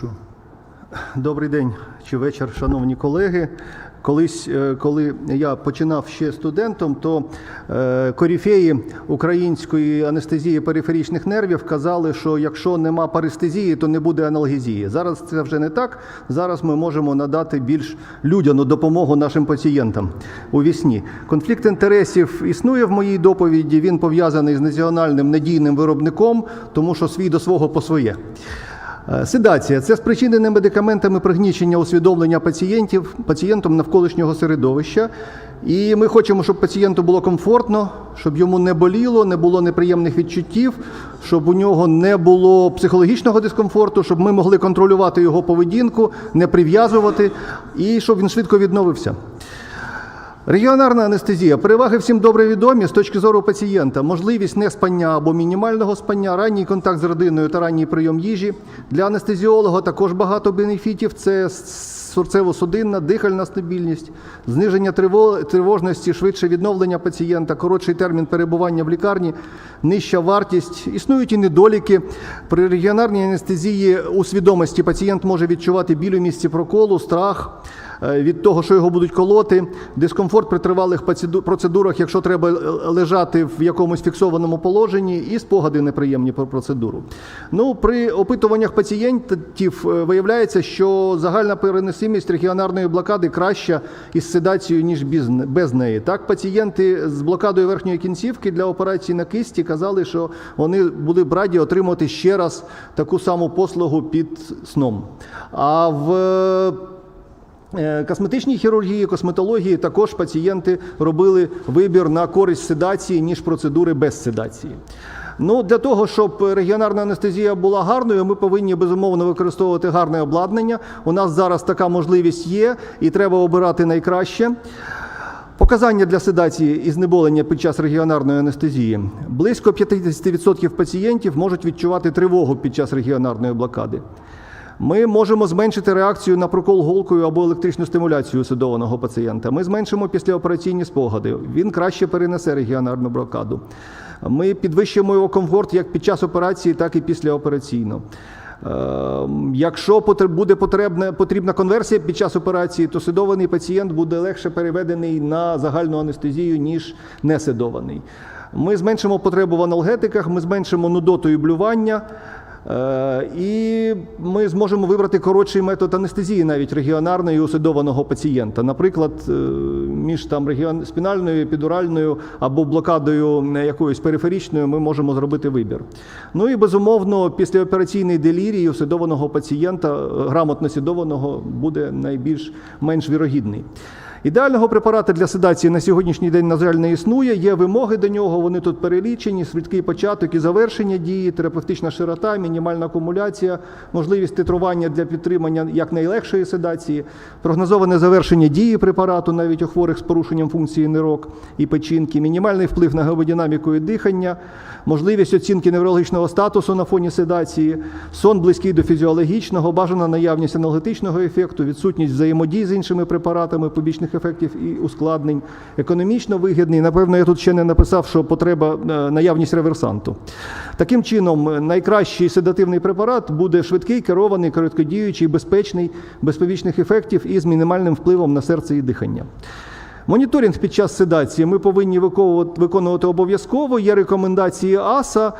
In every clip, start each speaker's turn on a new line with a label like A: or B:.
A: Прошу.
B: Добрий день чи вечір, шановні колеги. Колись, е, коли я починав ще студентом, то е, коріфеї української анестезії периферічних нервів казали, що якщо нема парестезії, то не буде аналгезії. Зараз це вже не так. Зараз ми можемо надати більш людяну допомогу нашим пацієнтам у вісні. Конфлікт інтересів існує в моїй доповіді. Він пов'язаний з національним надійним виробником, тому що свій до свого по своє. Е, Седація це спричинене медикаментами пригнічення усвідомлення пацієнтів, пацієнтом навколишнього середовища. І ми хочемо, щоб пацієнту було комфортно, щоб йому не боліло, не було неприємних відчуттів, щоб у нього не було психологічного дискомфорту, щоб ми могли контролювати його поведінку, не прив'язувати і щоб він швидко відновився. Регіонарна анестезія. Переваги всім добре відомі з точки зору пацієнта. Можливість неспання або мінімального спання, ранній контакт з родиною та ранній прийом їжі. Для анестезіолога також багато бенефітів. Це серцево-судинна, дихальна стабільність, зниження тривожності, швидше відновлення пацієнта, коротший термін перебування в лікарні, нижча вартість. Існують і недоліки. При регіонарній анестезії у свідомості пацієнт може відчувати біль у місці проколу, страх від того, що його будуть колоти, дискомфорт при тривалих процедурах, якщо треба е, лежати в якомусь фіксованому положенні, і спогади неприємні про процедуру. Ну, при опитуваннях пацієнтів е, виявляється, що загальна переносимість регіонарної блокади краща із седацією, ніж без- неї. Так, пацієнти з блокадою верхньої кінцівки для операції на кисті казали, що вони були б раді отримати ще раз таку саму послугу під сном. А в Е, Косметичній хірургії, косметології також пацієнти робили вибір на користь седації, ніж процедури без седації. Ну, для того, щоб регіонарна анестезія була гарною, ми повинні безумовно використовувати гарне обладнання. У нас зараз така можливість є, і треба обирати найкраще. Показання для седації і знеболення під час регіонарної анестезії. Близько 50% пацієнтів можуть відчувати тривогу під час регіонарної блокади. Ми можемо зменшити реакцію на прокол голкою або електричну стимуляцію седованого пацієнта. Ми зменшимо післяопераційні спогади. Він краще перенесе регіонарну блокаду. Ми підвищимо його комфорт як під час операції, так і післяопераційно. Е, Якщо буде потрібна, потрібна конверсія під час операції, то седований пацієнт буде легше переведений на загальну анестезію, ніж неседований. Ми зменшимо потребу в аналгетиках, ми зменшимо нудоту і блювання. Е, І ми зможемо вибрати коротший метод анестезії, навіть регіонарної усидованого пацієнта. Наприклад, е, між там регіон спінальною, епідуральною або блокадою якоюсь периферічною ми можемо зробити вибір. Ну і безумовно, післяопераційний делірій усидованого пацієнта, е, грамотно сідованого, буде найбільш менш вірогідний. Ідеального препарата для седації на сьогоднішній день, на жаль, не існує. Є вимоги до нього, вони тут перелічені, швидкий початок і завершення дії, терапевтична широта, мінімальна акумуляція, можливість титрування для підтримання якнайлегшої седації, прогнозоване завершення дії препарату, навіть у хворих з порушенням функції нирок і печінки, мінімальний вплив на гемодинаміку і дихання, можливість оцінки неврологічного статусу на фоні седації, сон близький до фізіологічного, бажана наявність аналгетичного ефекту, відсутність взаємодії з іншими препаратами, побічних ефектів і ускладнень, економічно вигідний. Напевно, я тут ще не написав, що потреба е, наявність реверсанту. Таким чином, е, найкращий седативний препарат буде швидкий, керований, короткодіючий, безпечний, без побічних ефектів і з мінімальним впливом на серце і дихання. Моніторинг під час седації ми повинні виконувати, обов'язково. Є рекомендації АСА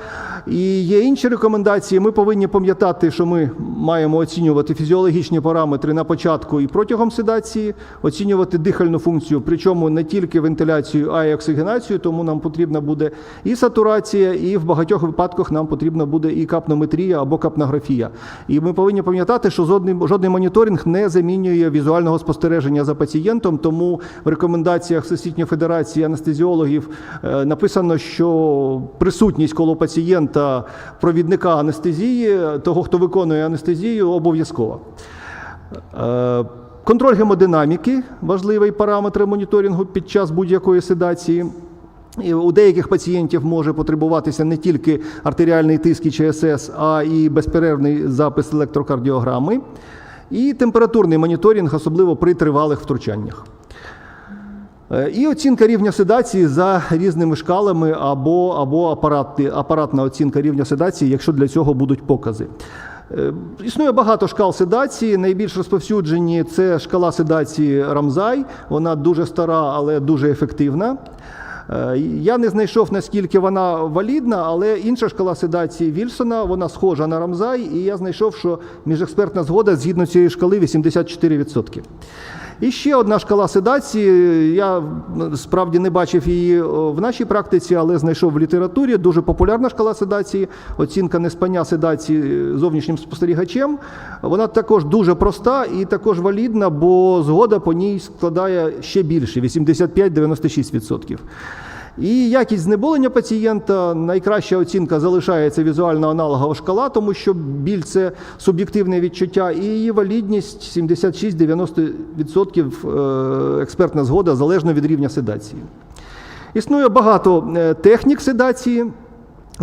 B: і є інші рекомендації. Ми повинні пам'ятати, що ми маємо оцінювати фізіологічні параметри на початку і протягом седації, оцінювати дихальну функцію, причому не тільки вентиляцію, а й оксигенацію. Тому нам потрібна буде і сатурація, і в багатьох випадках нам потрібна буде і капнометрія або капнографія. І ми повинні пам'ятати, що жодний, жодний моніторинг не замінює візуального спостереження за пацієнтом, тому в рекомендаціях Всесвітньої федерації анестезіологів е, написано, що присутність коло пацієнта провідника анестезії, того, хто виконує анестезію, обов'язкова. Е, Контроль гемодинаміки важливий параметр моніторингу під час будь-якої седації. І у деяких пацієнтів може потребуватися не тільки артеріальний тиск і ЧСС, а і безперервний запис електрокардіограми. І температурний моніторинг, особливо при тривалих втручаннях. Е, І оцінка рівня седації за різними шкалами або, або апарати, апаратна оцінка рівня седації, якщо для цього будуть покази. Е, Існує багато шкал седації. Найбільш розповсюджені це шкала седації Рамзай. Вона дуже стара, але дуже ефективна. Е, Я не знайшов наскільки вона валідна, але інша шкала седації Вільсона вона схожа на Рамзай, і я знайшов, що міжекспертна згода згідно цієї шкали 84%. І ще одна шкала седації. Я справді не бачив її в нашій практиці, але знайшов в літературі. Дуже популярна шкала седації, оцінка неспання седації зовнішнім спостерігачем. Вона також дуже проста і також валідна, бо згода по ній складає ще більше 85-96%. І якість знеболення пацієнта найкраща оцінка залишається візуально аналогова шкала, тому що біль це суб'єктивне відчуття, і її валідність 76-90% е, експертна згода залежно від рівня седації. Існує багато е, технік седації.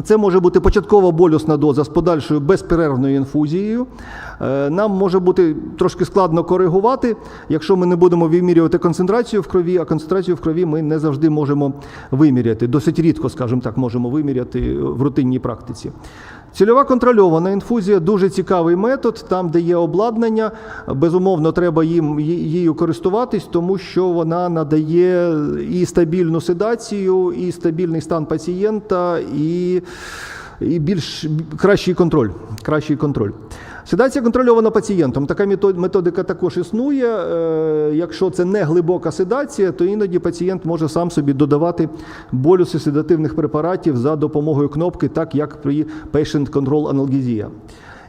B: Це може бути початкова болісна доза з подальшою безперервною інфузією. Е, Нам може бути трошки складно коригувати, якщо ми не будемо вимірювати концентрацію в крові, а концентрацію в крові ми не завжди можемо виміряти. Досить рідко, скажімо так, можемо виміряти в рутинній практиці. Цільова контрольована інфузія дуже цікавий метод, там, де є обладнання, безумовно, треба їм її користуватись, тому що вона надає і стабільну седацію, і стабільний стан пацієнта, і, і більш кращий контроль. Кращий контроль. Седація контрольована пацієнтом. Така методика також існує. Е, Якщо це не глибока седація, то іноді пацієнт може сам собі додавати болюси седативних препаратів за допомогою кнопки, так як при Patient Control Analgesia.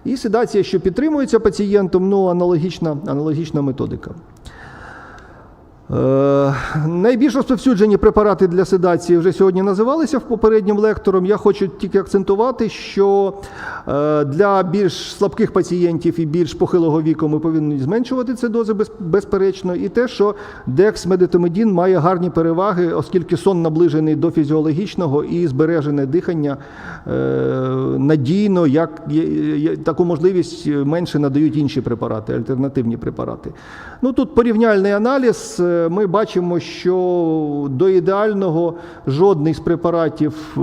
B: І седація, що підтримується пацієнтом, ну аналогічна, аналогічна методика. Е, Найбільш розповсюджені препарати для седації вже сьогодні називалися попереднім лектором. Я хочу тільки акцентувати, що е, для більш слабких пацієнтів і більш похилого віку ми повинні зменшувати ці дози безперечно, і те, що дексмедитомедін має гарні переваги, оскільки сон наближений до фізіологічного і збережене дихання е, надійно, як таку можливість менше надають інші препарати, альтернативні препарати. Ну тут порівняльний аналіз. Ми бачимо, що до ідеального жодний з препаратів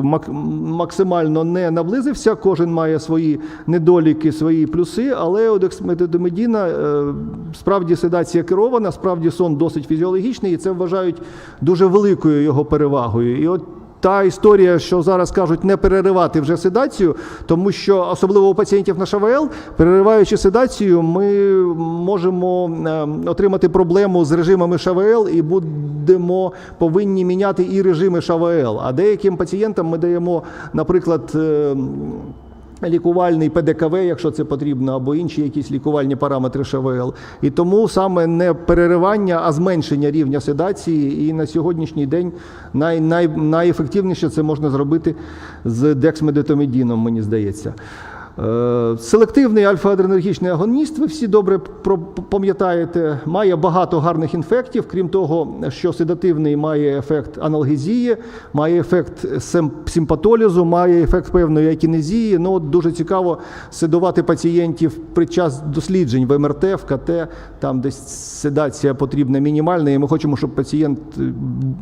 B: максимально не наблизився. Кожен має свої недоліки, свої плюси, але одексметодомедіна е, справді седація керована, справді сон досить фізіологічний, і це вважають дуже великою його перевагою. І от та історія, що зараз кажуть, не переривати вже седацію, тому що особливо у пацієнтів на ШВЛ, перериваючи седацію, ми можемо е, отримати проблему з режимами ШВЛ і будемо повинні міняти і режими ШВЛ. А деяким пацієнтам ми даємо, наприклад. Лікувальний ПДКВ, якщо це потрібно, або інші якісь лікувальні параметри ШВЛ. І тому саме не переривання, а зменшення рівня седації. І на сьогоднішній день най, най, найефективніше це можна зробити з дексмедитомедіном, мені здається. Е, Селективний альфа-адренергічний агоніст, ви всі добре пам'ятаєте, має багато гарних інфектів. Крім того, що седативний має ефект аналгезії, має ефект симпатолізу, має ефект певної акінезії. Ну, от дуже цікаво седувати пацієнтів під час досліджень в МРТ, в КТ, там десь седація потрібна мінімальна, і ми хочемо, щоб пацієнт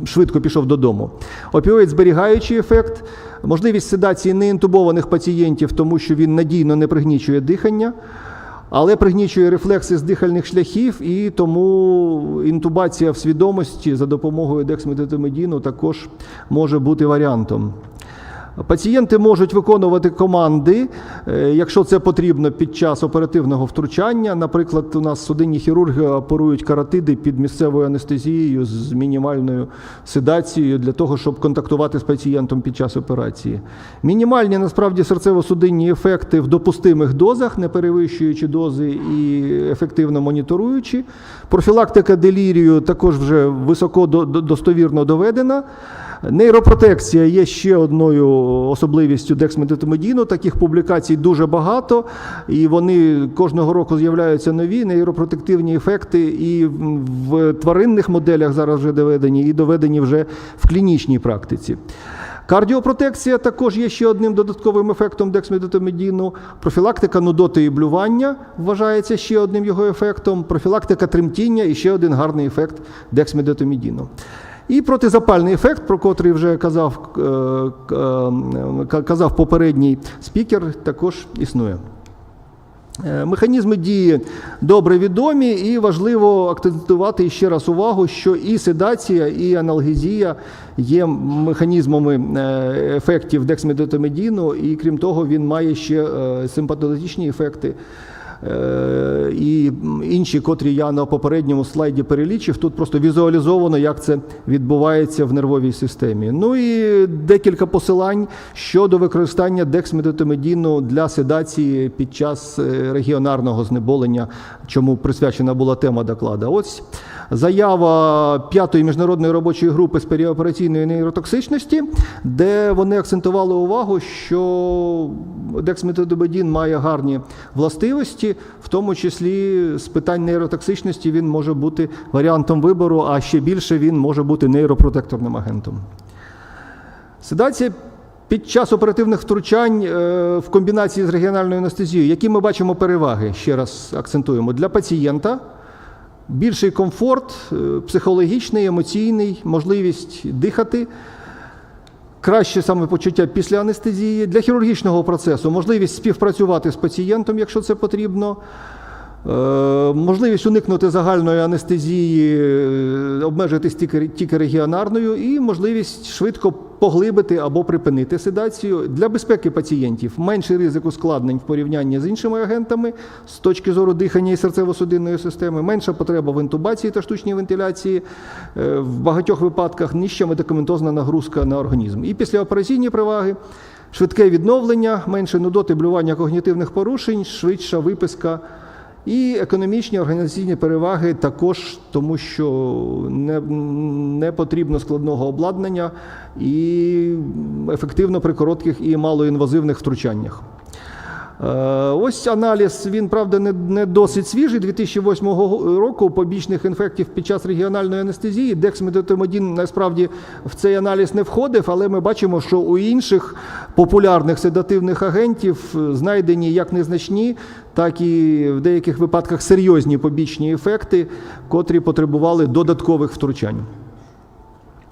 B: швидко пішов додому. Опіоїд зберігаючий ефект, можливість седації неінтубованих пацієнтів, тому що він надійно не пригнічує дихання. Але пригнічує рефлекси з дихальних шляхів, і тому інтубація в свідомості за допомогою дексметитомедіну також може бути варіантом. Пацієнти можуть виконувати команди, е, якщо це потрібно під час оперативного втручання. Наприклад, у нас судинні хірурги оперують каротиди під місцевою анестезією з мінімальною седацією для того, щоб контактувати з пацієнтом під час операції. Мінімальні насправді серцево-судинні ефекти в допустимих дозах, не перевищуючи дози і ефективно моніторуючи. Профілактика делірію також вже високо до- до- достовірно доведена. Нейропротекція є ще одною особливістю дексметитомедіну. Таких публікацій дуже багато, і вони кожного року з'являються нові нейропротективні ефекти і в тваринних моделях зараз вже доведені, і доведені вже в клінічній практиці. Кардіопротекція також є ще одним додатковим ефектом дексметитомедіну. Профілактика нудоти і блювання вважається ще одним його ефектом. Профілактика тремтіння і ще один гарний ефект дексметитомедіну. І протизапальний ефект, про котрий вже казав, е, е, казав попередній спікер, також існує. Е, Механізми дії добре відомі, і важливо акцентувати ще раз увагу, що і седація, і аналгезія є механізмами ефектів дексметотомедіну, і крім того, він має ще симпатологічні ефекти. Е, І інші, котрі я на попередньому слайді перелічив, тут просто візуалізовано, як це відбувається в нервовій системі. Ну і декілька посилань щодо використання дексметотомедіну для седації під час е, регіонарного знеболення, чому присвячена була тема доклада. Ось заява п'ятої міжнародної робочої групи з періопераційної нейротоксичності, де вони акцентували увагу, що дексметодобедін має гарні властивості, в тому числі з питань нейротоксичності він може бути варіантом вибору, а ще більше він може бути нейропротекторним агентом. Седація під час оперативних втручань е, в комбінації з регіональною анестезією, які ми бачимо переваги, ще раз акцентуємо, для пацієнта. Більший комфорт, е, психологічний, емоційний, можливість дихати, краще самопочуття після анестезії, для хірургічного процесу можливість співпрацювати з пацієнтом, якщо це потрібно. Е, Можливість уникнути загальної анестезії, е, обмежитись тільки, регіонарною, і можливість швидко поглибити або припинити седацію для безпеки пацієнтів. Менший ризик ускладнень в порівнянні з іншими агентами з точки зору дихання і серцево-судинної системи, менша потреба в інтубації та штучній вентиляції. Е, В багатьох випадках нижча медикаментозна нагрузка на організм. І післяопераційні приваги. Швидке відновлення, менше нудоти, блювання когнітивних порушень, швидша виписка і економічні організаційні переваги також, тому що не, не потрібно складного обладнання і ефективно при коротких і малоінвазивних втручаннях. Е, Ось аналіз, він, правда, не, не досить свіжий 2008 року побічних інфектів під час регіональної анестезії. Дексметотомодін насправді в цей аналіз не входив, але ми бачимо, що у інших популярних седативних агентів знайдені як незначні, так і в деяких випадках серйозні побічні ефекти, котрі потребували додаткових втручань.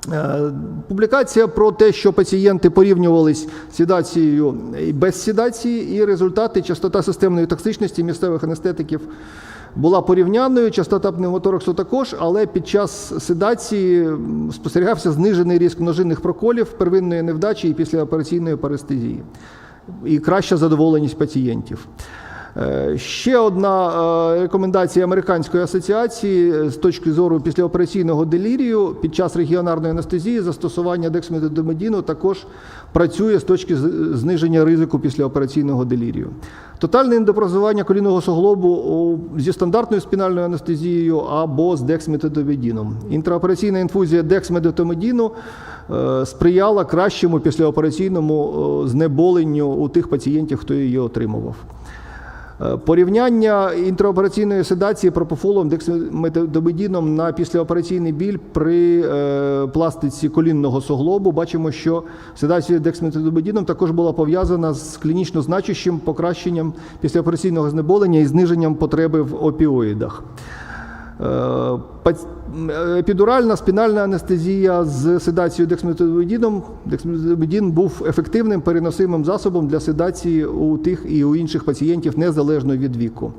B: Е, Публікація про те, що пацієнти порівнювались з седацією і без седації, і результати частота системної токсичності місцевих анестетиків була порівняною, частота пневмотораксу також, але під час седації спостерігався знижений ризик множинних проколів, первинної невдачі і післяопераційної парестезії, і краща задоволеність пацієнтів. Е, Ще одна е, рекомендація Американської асоціації е, з точки зору післяопераційного делірію під час регіонарної анестезії застосування дексметодомедіну також працює з точки зниження ризику післяопераційного делірію. Тотальне ендопрозування колінного суглобу зі стандартною спінальною анестезією або з дексметодомедіном. Інтраопераційна інфузія дексметодомедіну сприяла кращому післяопераційному знеболенню у тих пацієнтів, хто її отримував. Е, Порівняння інтраопераційної седації пропофолом дексметобедіном на післяопераційний біль при е, пластиці колінного суглобу. Бачимо, що седація дексметодобедіном також була пов'язана з клінічно значущим покращенням післяопераційного знеболення і зниженням потреби в опіоїдах. Е, Епідуральна спінальна анестезія з седацією дексметодобедіном. Дексметодобедін був ефективним переносимим засобом для седації у тих і у інших пацієнтів незалежно від віку.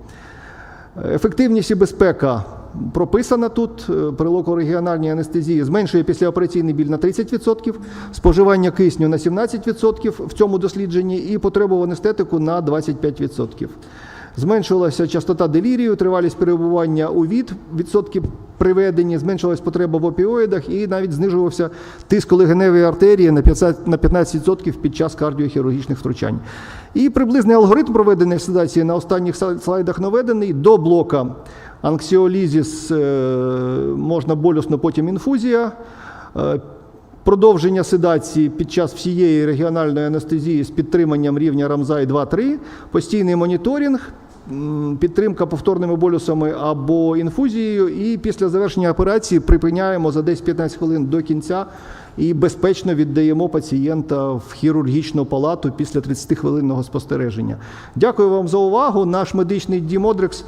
B: Ефективність і безпека прописана тут. Е, При локорегіональній анестезії зменшує післяопераційний біль на 30%, споживання кисню на 17% в цьому дослідженні і потребу в анестетику на 25%. Зменшувалася частота делірію, тривалість перебування у від, відсотки приведені, зменшилась потреба в опіоїдах і навіть знижувався тиск легеневої артерії на 15%, під час кардіохірургічних втручань. І приблизний алгоритм проведення седації на останніх слайдах наведений до блока анксіолізіс е, можна болюсно, потім інфузія. Продовження седації під час всієї регіональної анестезії з підтриманням рівня Рамзай 2-3, постійний моніторинг, підтримка повторними болюсами або інфузією, і після завершення операції припиняємо за 10-15 хвилин до кінця і безпечно віддаємо пацієнта в хірургічну палату після 30-хвилинного спостереження. Дякую вам за увагу. Наш медичний Дімодрекс